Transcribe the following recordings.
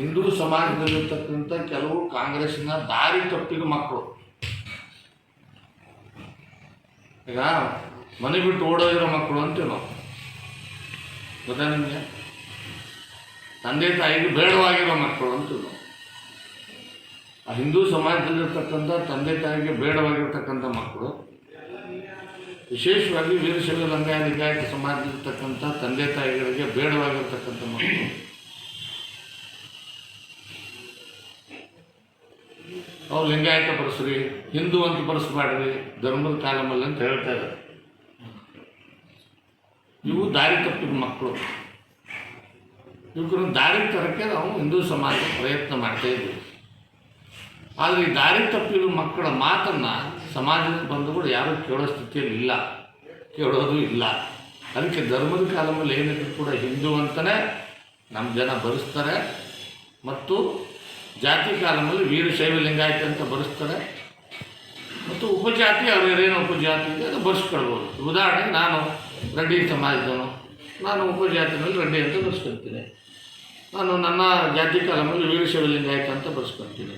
ಹಿಂದೂ ಸಮಾಜದಲ್ಲಿರ್ತಕ್ಕಂಥ ಕೆಲವು ಕಾಂಗ್ರೆಸ್ಸಿನ ದಾರಿ ತಪ್ಪಿದ ಮಕ್ಕಳು. ಈಗ ಮನೆ ಬಿಟ್ಟು ಓಡೋಗಿರೋ ಮಕ್ಕಳು ಅಂತೀವಿ ನಾವು. ಗೊತ್ತಾ ನಿಮಗೆ? ತಂದೆ ತಾಯಿಗೆ ಬೇಡವಾಗಿರೋ ಮಕ್ಕಳು ಅಂತೀವಿ ನಾವು. ಆ ಹಿಂದೂ ಸಮಾಜದಲ್ಲಿರ್ತಕ್ಕಂಥ ತಂದೆ ತಾಯಿಗೆ ಬೇಡವಾಗಿರ್ತಕ್ಕಂಥ ಮಕ್ಕಳು, ವಿಶೇಷವಾಗಿ ವೀರಶೈವ ಲಂಗಾಯತ ಸಮಾಜದಲ್ಲಿರ್ತಕ್ಕಂಥ ತಂದೆ ತಾಯಿಗಳಿಗೆ ಬೇಡವಾಗಿರ್ತಕ್ಕಂಥ ಮಕ್ಕಳು. ಅವು ಲಿಂಗಾಯತ ಬರೆಸ್ರಿ ಹಿಂದೂ ಅಂತ ಬರೆಸ್ಬೇಡ್ರಿ ಧರ್ಮದ ಕಾಲಮಲ್ಲಿ ಅಂತ ಹೇಳ್ತಾ ಇದ್ದಾರೆ ಇವು ದಾರಿ ತಪ್ಪಿದ ಮಕ್ಕಳು. ಇವ್ರನ್ನ ದಾರಿ ತರಕ್ಕೆ ನಾವು ಹಿಂದೂ ಸಮಾಜ ಪ್ರಯತ್ನ ಮಾಡ್ತಾ ಇದ್ದೀವಿ. ಆದರೆ ಈ ದಾರಿ ತಪ್ಪಿದ ಮಕ್ಕಳ ಮಾತನ್ನು ಸಮಾಜದ ಬಂಧುಗಳು ಯಾರೂ ಕೇಳೋ ಸ್ಥಿತಿಯಲ್ಲಿ ಇಲ್ಲ. ಕೇಳೋದು ಇಲ್ಲ. ಅದಕ್ಕೆ ಧರ್ಮದ ಕಾಲಮಲ್ಲಿ ಏನಿದ್ರು ಕೂಡ ಹಿಂದೂ ಅಂತಲೇ ನಮ್ಮ ಜನ ಬರೆಸ್ತಾರೆ. ಮತ್ತು ಜಾತಿ ಕಾಲಮಲ್ಲಿ ವೀರಶೈವ ಲಿಂಗಾಯತ ಅಂತ ಬರೆಸ್ತಾರೆ. ಮತ್ತು ಉಪಜಾತಿ ಅವ್ರೇನು ಉಪಜಾತಿ ಇದೆ ಅದು ಬರೆಸ್ಕೊಳ್ಬೋದು. ಉದಾಹರಣೆಗೆ ನಾನು ರೆಡ್ಡಿ ಸಮಾಜದವನು ನಾನು ಉಪಜಾತಿನಲ್ಲಿ ರೆಡ್ಡಿ ಅಂತ ಬರೆಸ್ಕೊಳ್ತೀನಿ. ನಾನು ನನ್ನ ಜಾತಿ ಕಾಲಮಲ್ಲಿ ವೀರಶೈವ ಲಿಂಗಾಯತ ಅಂತ ಬರೆಸ್ಕೊಳ್ತೀನಿ.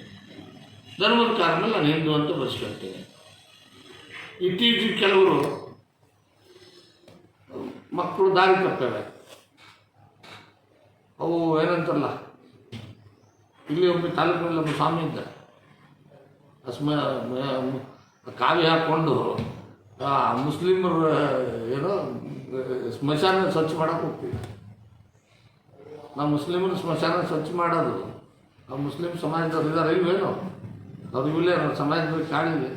ಧರ್ಮದ ಕಾಲಮಲ್ಲಿ ನಾನು ಹಿಂದೂ ಅಂತ ಬರೆಸ್ಕೊಳ್ತೀನಿ. ಇತ್ತೀಚೆಗೆ ಕೆಲವರು ಮಕ್ಕಳು ದಾರಿ ತಪ್ಪವೆ. ಅವು ಏನಂತಾರಲ್ಲ ಇಲ್ಲಿ ಒಬ್ಬ ತಾಲೂಕಿನಲ್ಲಿ ಒಬ್ಬ ಸ್ವಾಮಿ ಇದ್ದ ಅಸ್ಮ ಕಾವಿ ಹಾಕ್ಕೊಂಡು ಮುಸ್ಲಿಮರು ಏನೋ, ಸ್ಮಶಾನ ಸ್ವಚ್ಛ ಮಾಡಕ್ಕೆ ಹೋಗ್ತೀವಿ. ನಾವು ಮುಸ್ಲಿಮರು ಸ್ಮಶಾನ ಸ್ವಚ್ಛ ಮಾಡೋದು. ಆ ಮುಸ್ಲಿಂ ಸಮಾಜದವ್ರು ಇದ್ದಾರೆ ಇಲ್ವೇನು ಅವ್ರು ಇಲ್ಲೇ ನಮ್ಮ ಸಮಾಜದಲ್ಲಿ ಕಾಣಿದೆ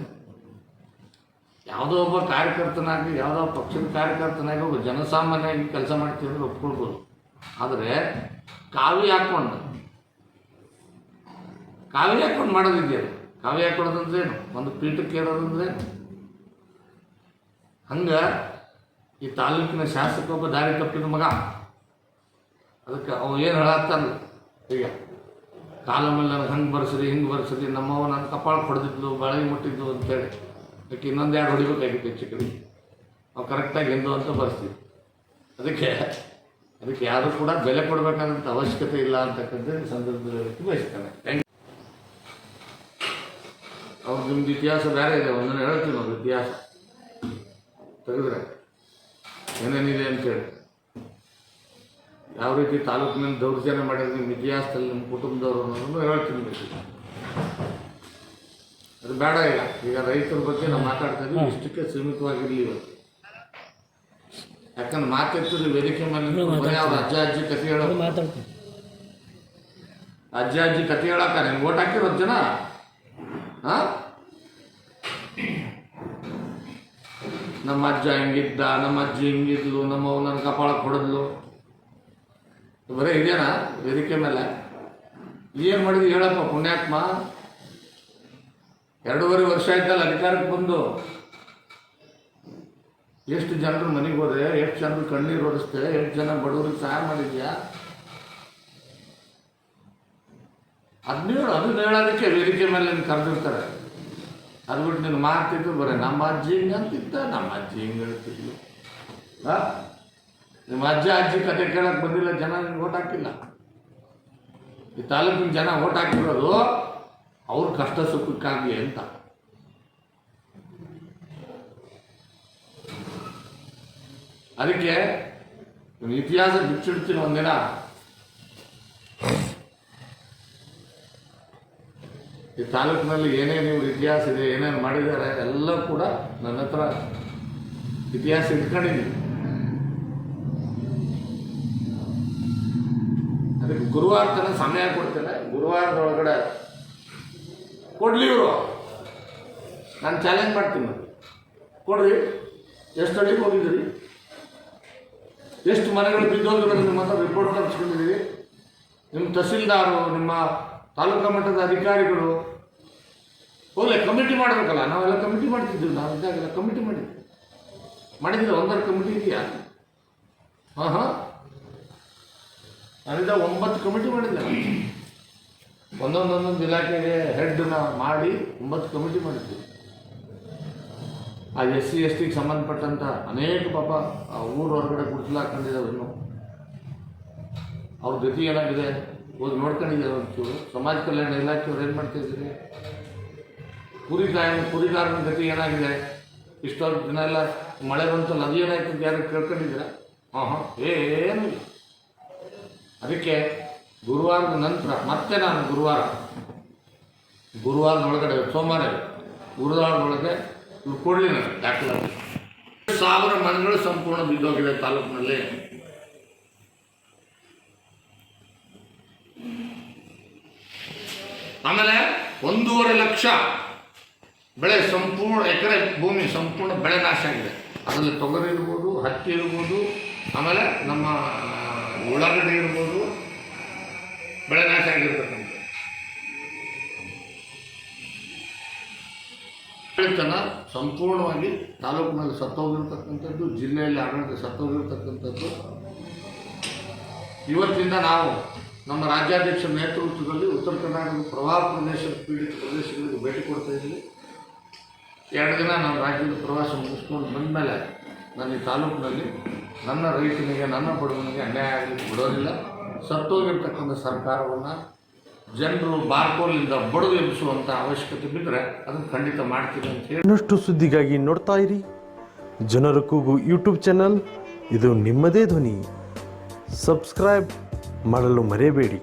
ಯಾವುದೋ ಒಬ್ಬ ಕಾರ್ಯಕರ್ತನಾಗಿ, ಯಾವುದೋ ಪಕ್ಷದ ಕಾರ್ಯಕರ್ತನಾಗಿ ಒಬ್ಬ ಜನಸಾಮಾನ್ಯವಾಗಿ ಕೆಲಸ ಮಾಡ್ತಿದ್ರೆ ಒಪ್ಕೊಳ್ಬೋದು. ಆದರೆ ಕಾವಿ ಹಾಕ್ಕೊಂಡು ಕಾವಿ ಹಾಕೊಂಡು ಮಾಡೋದಿದೆಯಲ್ಲ, ಕಾವ್ಯ ಹಾಕೊಳ್ಳೋದಂದ್ರೆ ಏನು ಒಂದು ಪೀಠಕ್ಕೆ ಏರೋದಂದ್ರೆ ಏನು ಹಂಗೆ ಈ ತಾಲೂಕಿನ ಶಾಸಕ ಒಬ್ಬ ದಾರಿ ತಪ್ಪಿದ ಮಗ. ಅದಕ್ಕೆ ಅವ ಏನು ಹೇಳತ್ತಲ್ಲ ಈಗ ಕಾಲ ಮೇಲೆ ನನಗೆ ಹಂಗೆ ಬರ್ಸ್ರಿ, ಹಿಂಗೆ ಬರ್ಸ್ರಿ ನಮ್ಮವ ನನ್ನ ಕಪಾಳ ಹೊಡೆದಿದ್ದು ಬಾಳಿಗೆ ಮುಟ್ಟಿದ್ದು ಅಂತೇಳಿ. ಅದಕ್ಕೆ ಇನ್ನೊಂದು ಎರಡು ಹೊಡಿಬೇಕಾಗಿತ್ತು ಹೆಚ್ಚು ಕಡೆ ನಾವು ಕರೆಕ್ಟಾಗಿ ಎಂದು ಅಂತ ಬರ್ಸ್ತೀವಿ. ಅದಕ್ಕೆ ಅದಕ್ಕೆ ಯಾರು ಕೂಡ ಬೆಲೆ ಕೊಡಬೇಕಾದಂಥ ಅವಶ್ಯಕತೆ ಇಲ್ಲ ಅಂತಕ್ಕಂಥ ಈ ಸಂದರ್ಭದಲ್ಲಿ ಬಯಸ್ತಾನೆ. ನಿಮ್ದು ಇತಿಹಾಸ ಬೇರೆ ಇದೆ ಒಂದನ್ನು ಹೇಳ್ತೀನಿ ನೋಡಿ ಇತಿಹಾಸ. ತೆಗೆದ್ರೆ. ಏನೇನಿದೆ ಅಂತೇಳಿ ಯಾವ ರೀತಿ ತಾಲೂಕಿನಲ್ಲಿ ದೌರ್ಜನ್ಯ ಮಾಡಿದ್ರೆ ನಿಮ್ಮ ಇತಿಹಾಸದಲ್ಲಿ ನಿಮ್ಮ ಕುಟುಂಬದವರು ಅನ್ನೋದನ್ನು ಹೇಳ್ತೀನಿ. ಅದು ಬೇಡ ಈಗ. ಈಗ ರೈತರ ಬಗ್ಗೆ ನಾವು ಮಾತಾಡ್ತಾ ಇದ್ದೀವಿ ಇಷ್ಟಕ್ಕೆ ಸೀಮಿತವಾಗಿರಲಿ ಇವತ್ತು ಯಾಕಂದ್ರೆ ಮಾತಾಡ್ತಿದ್ರು ವೇದಿಕೆ ಮೇಲೆ ಅವ್ರ ಅಜ್ಜ ಅಜ್ಜಿ ಕತೆ ಹೇಳೋದು ಮಾತಾಡ್ತೀನಿ. ಅಜ್ಜ ಅಜ್ಜಿ ಕತೆ ಹೇಳಕ್ಕ ನಿಮ್ಗೆ ಓಟ್ ಹಾಕಿರೋದು ಜನ? ಹಾ ನಮ್ಮ ಅಜ್ಜ ಹಿಂಗಿದ್ದ, ನಮ್ಮ ಅಜ್ಜಿ ಹಿಂಗಿದ್ಲು, ನಮ್ಮ ನನ್ನ ಕಪಾಳ ಹೊಡೆದ್ಲು. ಬರೀ ಇದೇನಾ ವೇದಿಕೆ ಮೇಲೆ? ಏನು ಮಾಡಿದ್ವಿ ಹೇಳಪ್ಪ ಪುಣ್ಯಾತ್ಮ? ಎರಡೂವರೆ ವರ್ಷ ಆಯ್ತಲ್ಲ ಅಧಿಕಾರಕ್ಕೆ ಬಂದು. ಎಷ್ಟು ಜನರು ಮನೆಗೆ ಹೋದೆ ಎಷ್ಟು ಜನರು ಕಣ್ಣೀರು ಹೊರಿಸ್ದೆ ಎಷ್ಟು ಜನ ಬಡವರಿಗೆ ಸಹಾಯ ಮಾಡಿದ್ಯಾ? ಅದ್ನೇಳು ಅದನ್ನ ಹೇಳೋದಕ್ಕೆ ವೇದಿಕೆ ಮೇಲೆ ಕರೆದಿರ್ತಾರೆ. ಅದು ಬಿಟ್ಟು ನಿನ್ನ ಮಾತಿದ್ದು ಬರೀ ನಮ್ಮ ಅಜ್ಜಿ ಹಿಂಗೆ ನಮ್ಮ ಅಜ್ಜಿ ಹಿಂಗೆ ಹೇಳ್ತಿದ್ಲು ನಿಮ್ಮ ಅಜ್ಜ ಅಜ್ಜಿ ಕತೆ ಕೇಳಕ್ಕೆ ಬಂದಿಲ್ಲ ಜನ ನಿನ್ಗೆ ಓಟ್ ಹಾಕಿಲ್ಲ ಈ ತಾಲೂಕಿನ ಜನ ಓಟ್ ಹಾಕಿರೋದು ಅವ್ರ ಕಷ್ಟ ಸುಖಕ್ಕಾಗಿ ಅಂತ ಅದಕ್ಕೆ ಇತಿಹಾಸ ಬಿಚ್ಚಿಡ್ತೀನಿ ಒಂದಿನ ಈ ತಾಲೂಕಿನಲ್ಲಿ ಏನೇನು ನೀವು ಇತಿಹಾಸ ಇದೆ, ಏನೇನು ಮಾಡಿದ್ದಾರೆ, ಎಲ್ಲ ಕೂಡ ನನ್ನ ಹತ್ರ ಇತಿಹಾಸ ಇಟ್ಕೊಂಡಿದ್ದೀನಿ. ಅದಕ್ಕೆ ಗುರುವಾರ ತನಕ ಸಮಯ ಕೊಡ್ತೇನೆ. ಗುರುವಾರದ ಒಳಗಡೆ ಕೊಡ್ಲಿ ಇವರು. ನಾನು ಚಾಲೆಂಜ್ ಮಾಡ್ತೀನಿ. ಕೊಡ್ರಿ. ಎಷ್ಟು ಅಡಿಗೆ ಹೋಗಿದ್ದೀರಿ? ಎಷ್ಟು ಮನೆಗಳು ಬಿದ್ದೋಗಿರೋದು ನಿಮ್ಮ ಹತ್ರ ರಿಪೋರ್ಟ್ ತರಿಸ್ಕೊಂಡಿದ್ದೀರಿ ನಿಮ್ಮ ತಹಸೀಲ್ದಾರು, ನಿಮ್ಮ ತಾಲೂಕಾ ಮಟ್ಟದ ಅಧಿಕಾರಿಗಳು ಹೋಗ್ಲೆ ಕಮಿಟಿ ಮಾಡಬೇಕಲ್ಲ, ನಾವೆಲ್ಲ ಕಮಿಟಿ ಮಾಡ್ತಿದ್ವಿ ನಾವು ಇದ್ದಾಗೆಲ್ಲ ಕಮಿಟಿ ಮಾಡಿದ್ವಿ. ಮಾಡಿದ್ರೆ ಒಂದರ ಕಮಿಟಿ ಇದೆಯಾ? ಹಾಂ ಹಾಂ. ನಾನಿದ್ದ ಒಂಬತ್ತು ಕಮಿಟಿ ಮಾಡಿದ್ದೆ. ಒಂದೊಂದೊಂದೊಂದು ಇಲಾಖೆಗೆ ಹೆಡ್ನ ಮಾಡಿ ಒಂಬತ್ತು ಕಮಿಟಿ ಮಾಡಿದ್ವಿ. ಆ ಎಸ್ ಸಿ, ಎಸ್ ಟಿಗೆ ಸಂಬಂಧಪಟ್ಟಂಥ ಅನೇಕ ಪಾಪ, ಆ ಊರ ಹೊರಗಡೆ ಗುಡಿಸ್ಲು ಹಾಕೊಂಡಿದ್ದಾವೆ ಇನ್ನು ಅವ್ರ ಗತಿ ಏನಾಗಿದೆ? ಹೋಗಿ ನೋಡ್ಕೊಂಡಿದ್ದಾರೆ ಒಂಚೂರು? ಸಮಾಜ ಕಲ್ಯಾಣ ಇಲಾಖೆಯವ್ರು ಏನು ಮಾಡ್ತಿದ್ದೀರಿ? ಕಾಯ ಕುರಿಗಾರನ ಗತಿ ಏನಾಗಿದೆ? ಇಷ್ಟೊಂದು ದಿನ ಎಲ್ಲ ಮಳೆ ಬಂತು, ನದಿ ಏನಾಯ್ತು ಯಾರು ಕೇಳ್ಕೊಂಡಿದ್ದೀರಾ? ಹಾಂ ಹಾಂ ಏನು ಅದಕ್ಕೆ ಗುರುವಾರದ ನಂತರ, ಮತ್ತೆ ನಾನು ಗುರುವಾರ, ಗುರುವಾರದೊಳಗಡೆ, ಸೋಮವಾರ. ಗುರುವಾರದೊಳಗೆ ಕೊಡಲಿ ನಾನು ದಾಖಲಾತಿ. ಸಾವಿರ ಮನೆಗಳು ಸಂಪೂರ್ಣ ಬಿದ್ದೋಗಿದೆ ತಾಲೂಕಿನಲ್ಲಿ. ಆಮೇಲೆ ಒಂದೂವರೆ ಲಕ್ಷ ಬೆಳೆ ಸಂಪೂರ್ಣ, ಎಕರೆ ಭೂಮಿ ಸಂಪೂರ್ಣ ಬೆಳೆ ನಾಶ ಆಗಿದೆ. ಅದರಲ್ಲಿ ತೊಗರಿ ಇರ್ಬೋದು, ಹತ್ತಿ ಇರ್ಬೋದು, ಆಮೇಲೆ ನಮ್ಮ ಉಳ್ಳಾಗಡ್ಡೆ ಇರ್ಬೋದು, ಬೆಳೆ ನಾಶ ಆಗಿರ್ತಕ್ಕಂಥ ಸಂಪೂರ್ಣವಾಗಿ ತಾಲೂಕಿನಲ್ಲಿ ಸತ್ತೋಗಿರ್ತಕ್ಕಂಥದ್ದು, ಜಿಲ್ಲೆಯಲ್ಲಿ ಆಡಳಿತ ಸತ್ತೋಗಿರ್ತಕ್ಕಂಥದ್ದು. ಇವತ್ತಿಂದ ನಾವು ನಮ್ಮ ರಾಜ್ಯಾಧ್ಯಕ್ಷರ ನೇತೃತ್ವದಲ್ಲಿ ಉತ್ತರ ಕರ್ನಾಟಕದ ಪ್ರವಾಹ ಪ್ರದೇಶದ ಪೀಡಿತ ಪ್ರದೇಶಗಳಿಗೆ ಭೇಟಿ ಕೊಡ್ತಾ ಇದ್ದೀವಿ. ಎರಡು ದಿನ ನಾನು ರಾಜ್ಯದ ಪ್ರವಾಸ ಮುಗಿಸ್ಕೊಂಡು ಬಂದಮೇಲೆ ನಾನು ಈ ತಾಲೂಕಿನಲ್ಲಿ ನನ್ನ ರೈತನಿಗೆ, ನನ್ನ ಬಡವನಿಗೆ ಅನ್ಯಾಯ ಆಗಲಿ ಬಿಡೋದಿಲ್ಲ. ಸತ್ತೋಗಿರ್ತಕ್ಕಂಥ ಸರ್ಕಾರವನ್ನು ಜನರು ಬಾರ್ಕೋಲಿಂದ ಬಡದು ಎಬ್ಬಿಸುವಂಥ ಅವಶ್ಯಕತೆ ಬಿದ್ದರೆ ಅದನ್ನು ಖಂಡಿತ ಮಾಡ್ತೀನಿ ಅಂತ ಹೇಳಿ. ಇನ್ನಷ್ಟು ಸುದ್ದಿಗಾಗಿ ನೋಡ್ತಾ ಇರಿ. ಜನರ ಕೂಗು ಯೂಟ್ಯೂಬ್ ಚಾನಲ್. ಇದು ನಿಮ್ಮದೇ ಧ್ವನಿ. ಸಬ್ಸ್ಕ್ರೈಬ್ ಮಾಡಲು ಮರೆಯಬೇಡಿ.